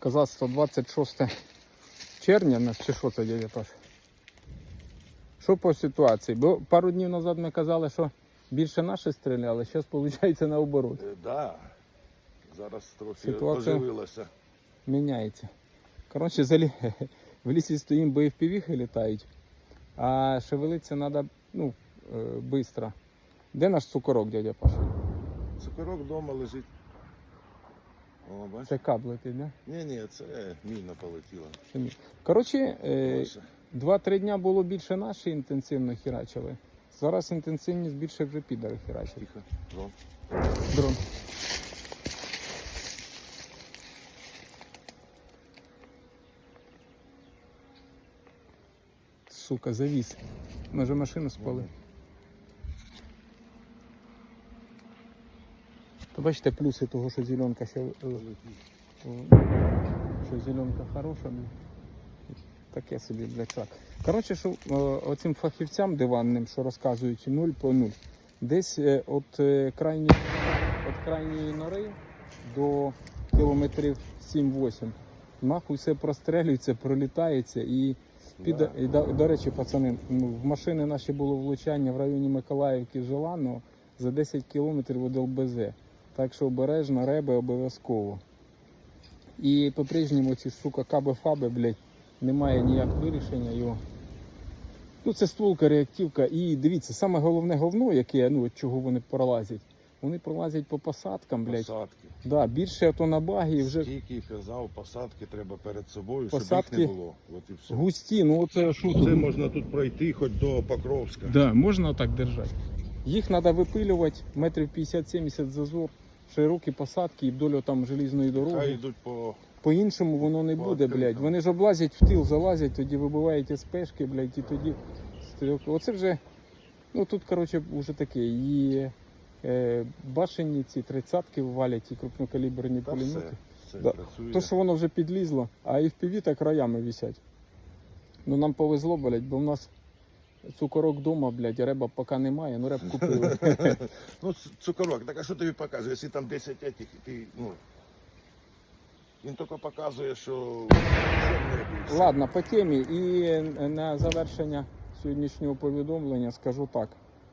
Казацтво 26 червня чи що це дядя Паш? Що по ситуації? Бо пару днів назад ми казали, що більше наші стріляли, зараз виходить наоборот. Е, Да. Зараз трохи Ситуація- оживилася. Міняється. Коротше, залі... в лісі стоїмо, бо FPV літають, а шевелитися треба ну, швидко. Де наш цукорок, дядя Паша? Цукорок вдома лежить. О. Це каб летить, да? Ні, ні, це міна полетіла. Коротше, е. Два-три дня було більше наші інтенсивно херачили. Зараз інтенсивність більше вже підари херачать. Тихо. Дрон. Дрон. Сука, завіс. Може машину спали. Бачите плюси того, що зеленка ще е, що зеленка хороша, ну, таке собі блядь, Коротше, що е, оцим фахівцям диванним, що розказують 0 по 0, десь е, от, крайні, от крайньої нори до кілометрів 7-8 нахуй все прострелюється, пролітається і під, Да. і, до, до речі, пацани, ну, в машини наші було влучання в районі Миколаївки Желанного за 10 кілометрів від ЛБЗ. Так що обережно, реби обов'язково. І по-прежньому ці сука каби-фаби, блядь, немає ніяк вирішення його. Ну, це стволка, реактивка. І дивіться, саме головне говно, яке, ну, от чого вони пролазять. Вони пролазять по посадкам, блядь. Посадки. Да, більше то на багі і вже Скільки казав, посадки треба перед собою, Посадки- щоб їх не було. От і все. густі, ну оце що Це можна тут пройти хоч до Покровська. Да, можна так держати. Їх треба випилювати метрів 50-70 зазор, широкі посадки і вдоль там желізної дороги. йдуть по По-іншому воно не буде, блядь. Вони ж облазять в тил, залазять, тоді вибивають спешки, блядь, і тоді стрілки. Оце вже, ну тут, коротше, вже таке. І е, башені ці тридцятки валять, і крупнокаліберні та пулемети. Все Да. працює. То, що воно вже підлізло, а і в піві так роями висять. Ну нам повезло, блядь, бо в нас цукорок вдома, блядь, реба поки немає, ну реб купили. Ну, цукорок, так а що тобі показує? Якщо там 10 етих, ти, ну. Він тільки показує, що. Ладно, по темі. І на завершення сьогоднішнього повідомлення скажу так.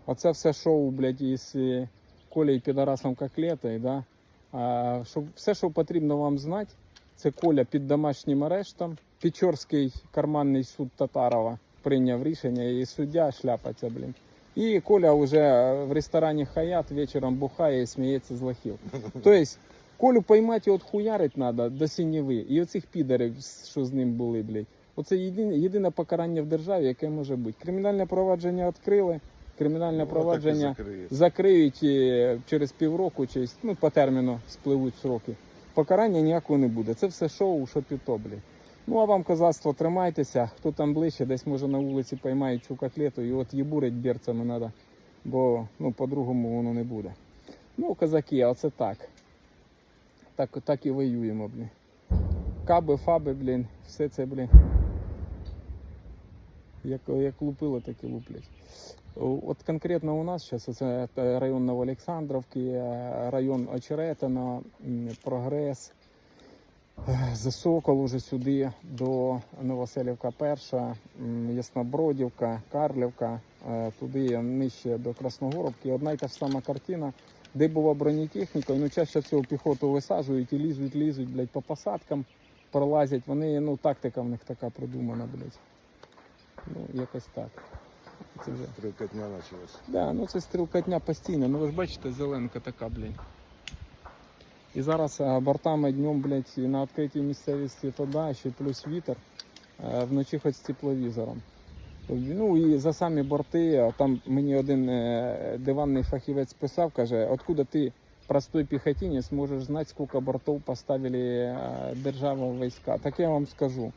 Оце все шоу, блядь, із е, Колею Підарасом Коклетою, да? А, щоб, все, що потрібно вам знати, це Коля під домашнім арештом. Печорський карманний суд Татарова прийняв рішення і суддя шляпаться, блін. І Коля вже в ресторані Хаят вечором бухає і сміється з лохів. Тобто, Колю поймати і отхуярить треба до сінєви. І оцих підарів, що з ним були, блядь. Оце єдине, єдине покарання в державі, яке може бути. Кримінальне провадження відкрили, кримінальне Ну, так і провадження закриє. закриють е, через півроку, через, ну, по терміну спливуть сроки. Покарання ніякого не буде. Це все шоу, що піто, блядь. Ну а вам, козацтво, тримайтеся. Хто там ближче, десь може на вулиці поймають цю котлету і от їбурить берцями треба, бо ну, по-другому воно не буде. Ну, козаки, а оце так. Так, так і воюємо, блін. Каби, фаби, блін, все це, блін. Як, як лупило, так і луплять. От конкретно у нас зараз це е, район Новоолександровки, е, район Очеретина, Прогрес, за Сокол уже сюди до Новоселівка перша, Яснобродівка, Карлівка, е, туди нижче до Красногоробки. Одна й та ж сама картина, де була бронетехніка, ну чаще всього піхоту висаджують і лізуть, лізуть, блядь, по посадкам, пролазять. Вони, ну, тактика в них така придумана, блядь. Ну, якось так. Це вже. Стрілкотня почалась. Да, ну це стрілкотня постійно. Ну ви ж бачите, зеленка така, блін. І зараз бортами днем, блядь, на відкритій місцевості то ще плюс вітер, вночі хоч з тепловізором. Ну і за самі борти, там мені один е, диванний фахівець писав, каже, откуда ти простой піхотинець можеш знати, скільки бортів поставили е, держава війська. Так я вам скажу.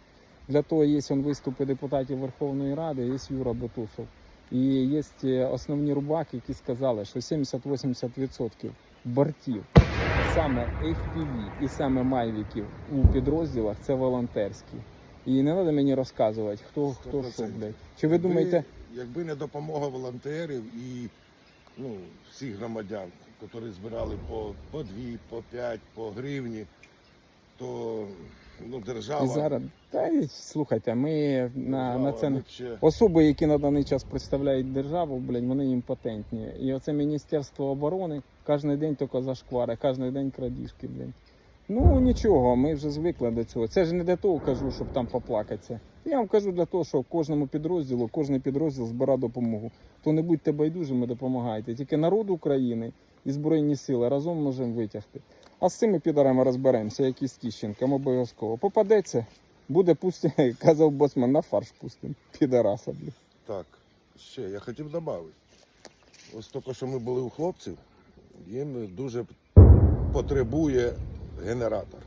Для того є виступи депутатів Верховної Ради, є Юра Бутусов. І є е, основні рубаки, які сказали, що 70-80% бортів саме FPV і саме майвіків у підрозділах це волонтерські. І не треба мені розказувати, хто хто що, блядь. Чи ви думаєте, Якби не допомога волонтерів і ну, всіх громадян, які збирали по, по дві, по п'ять, по гривні, то держава. І зараз, та слухайте, ми на, на це ми ще- особи, які на даний час представляють державу, блядь, вони імпотентні. І оце Міністерство оборони кожен день тільки зашквари, кожен день крадіжки, блядь. Ну нічого, ми вже звикли до цього. Це ж не для того кажу, щоб там поплакатися. Я вам кажу для того, що кожному підрозділу, кожен підрозділ збира допомогу. То не будьте байдужими, допомагайте. Тільки народ України і Збройні сили разом можемо витягти. А з цими підарами розберемося, як і з Тіщенком, обов'язково. Попадеться, буде пусти, казав босман, на фарш пустим. Підараса, блядь. Так, ще я хотів додати. Ось тільки що ми були у хлопців, їм дуже потребує генератор.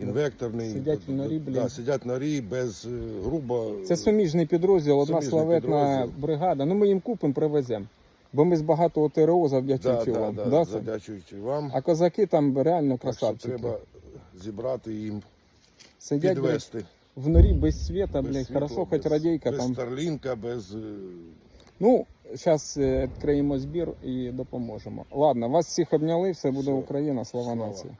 Інвекторний. Сидять в норі, блін. Да, сидять в норі без е, грубо. Це суміжний підрозділ, одна Суміжний славетна підрозділ. бригада. Ну ми їм купимо, привеземо. Бо ми з багатого ТРО завдячуючи да, вам. да, Да, завдячуючи вам. А козаки там реально Так що треба зібрати їм, Сидять блядь, підвести. в норі без світа, без блядь, світло, хорошо, хоч радійка без там. Старлінка, без. е, Ну, зараз відкриємо збір і допоможемо. Ладно, вас всіх обняли, все буде Все. Україна, слава Слава. нації.